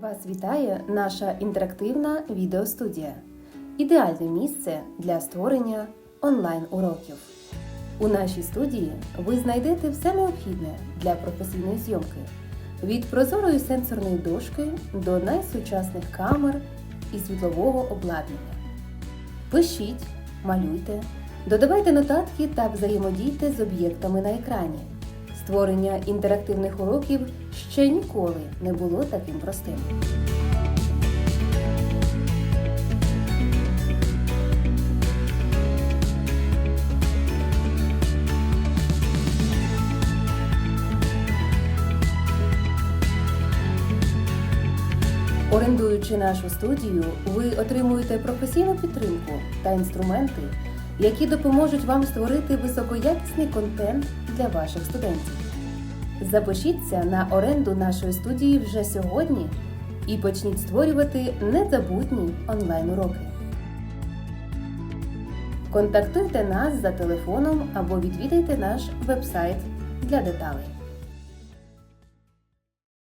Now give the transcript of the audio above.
Вас вітає наша інтерактивна відеостудія. Ідеальне місце для створення онлайн-уроків. У нашій студії ви знайдете все необхідне для професійної зйомки від прозорої сенсорної дошки до найсучасних камер і світлового обладнання. Пишіть, малюйте, додавайте нотатки та взаємодійте з об'єктами на екрані. Створення інтерактивних уроків ще ніколи не було таким простим. Орендуючи нашу студію, ви отримуєте професійну підтримку та інструменти, які допоможуть вам створити високоякісний контент для ваших студентів. Запишіться на оренду нашої студії вже сьогодні і почніть створювати незабутні онлайн-уроки. Контактуйте нас за телефоном або відвідайте наш вебсайт для деталей.